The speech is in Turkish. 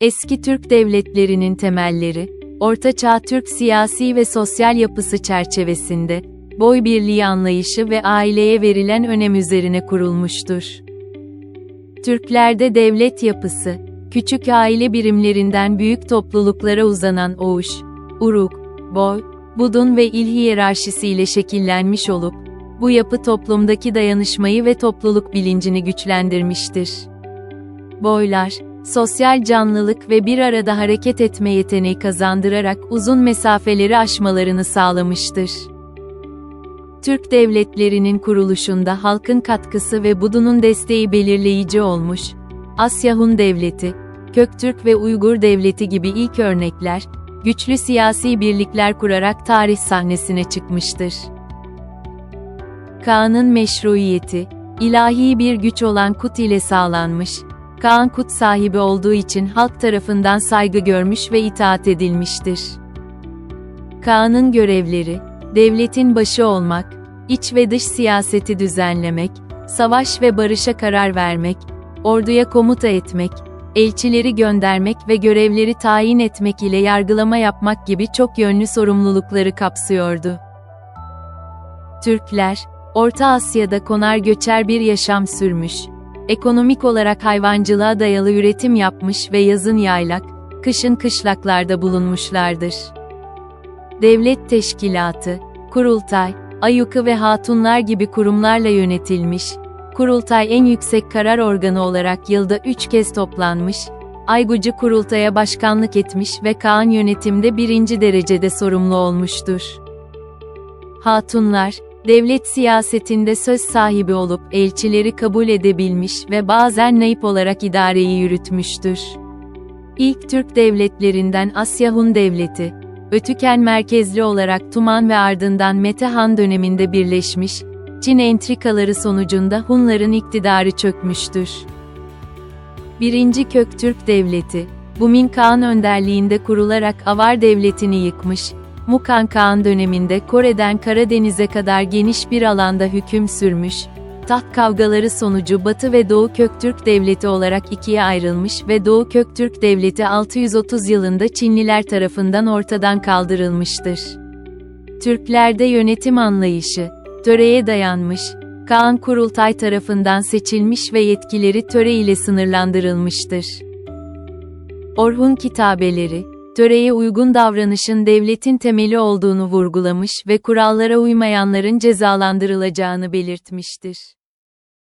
Eski Türk devletlerinin temelleri, Orta Çağ Türk siyasi ve sosyal yapısı çerçevesinde, boy birliği anlayışı ve aileye verilen önem üzerine kurulmuştur. Türklerde devlet yapısı, küçük aile birimlerinden büyük topluluklara uzanan oğuş, uruk, boy, budun ve il hiyerarşisiyle şekillenmiş olup, bu yapı toplumdaki dayanışmayı ve topluluk bilincini güçlendirmiştir. Boylar, sosyal canlılık ve bir arada hareket etme yeteneği kazandırarak uzun mesafeleri aşmalarını sağlamıştır. Türk devletlerinin kuruluşunda halkın katkısı ve Budun'un desteği belirleyici olmuş. Asya Hun Devleti, Köktürk ve Uygur Devleti gibi ilk örnekler, güçlü siyasi birlikler kurarak tarih sahnesine çıkmıştır. Kaan'ın meşruiyeti, ilahi bir güç olan Kut ile sağlanmış, Kaan Kut sahibi olduğu için halk tarafından saygı görmüş ve itaat edilmiştir. Kaan'ın görevleri, devletin başı olmak, iç ve dış siyaseti düzenlemek, savaş ve barışa karar vermek, orduya komuta etmek, elçileri göndermek ve görevleri tayin etmek ile yargılama yapmak gibi çok yönlü sorumlulukları kapsıyordu. Türkler, Orta Asya'da konar göçer bir yaşam sürmüş, ekonomik olarak hayvancılığa dayalı üretim yapmış ve yazın yaylak, kışın kışlaklarda bulunmuşlardır. Devlet teşkilatı, kurultay, ayuka ve hatunlar gibi kurumlarla yönetilmiş, kurultay en yüksek karar organı olarak yılda üç kez toplanmış, Aygucu kurultaya başkanlık etmiş ve Kaan yönetimde birinci derecede sorumlu olmuştur. Hatunlar, devlet siyasetinde söz sahibi olup elçileri kabul edebilmiş ve bazen naip olarak idareyi yürütmüştür. İlk Türk devletlerinden Asya Hun Devleti, Ötüken merkezli olarak Tuman ve ardından Mete Han döneminde birleşmiş, Çin entrikaları sonucunda Hunların iktidarı çökmüştür. Birinci Köktürk Devleti, Bumin Kağan önderliğinde kurularak Avar Devleti'ni yıkmış, Mukan Kağan döneminde Kore'den Karadeniz'e kadar geniş bir alanda hüküm sürmüş, taht kavgaları sonucu Batı ve Doğu Köktürk Devleti olarak ikiye ayrılmış ve Doğu Köktürk Devleti 630 yılında Çinliler tarafından ortadan kaldırılmıştır. Türklerde yönetim anlayışı, töreye dayanmış, Kaan Kurultay tarafından seçilmiş ve yetkileri töre ile sınırlandırılmıştır. Orhun kitabeleri, töreye uygun davranışın devletin temeli olduğunu vurgulamış ve kurallara uymayanların cezalandırılacağını belirtmiştir.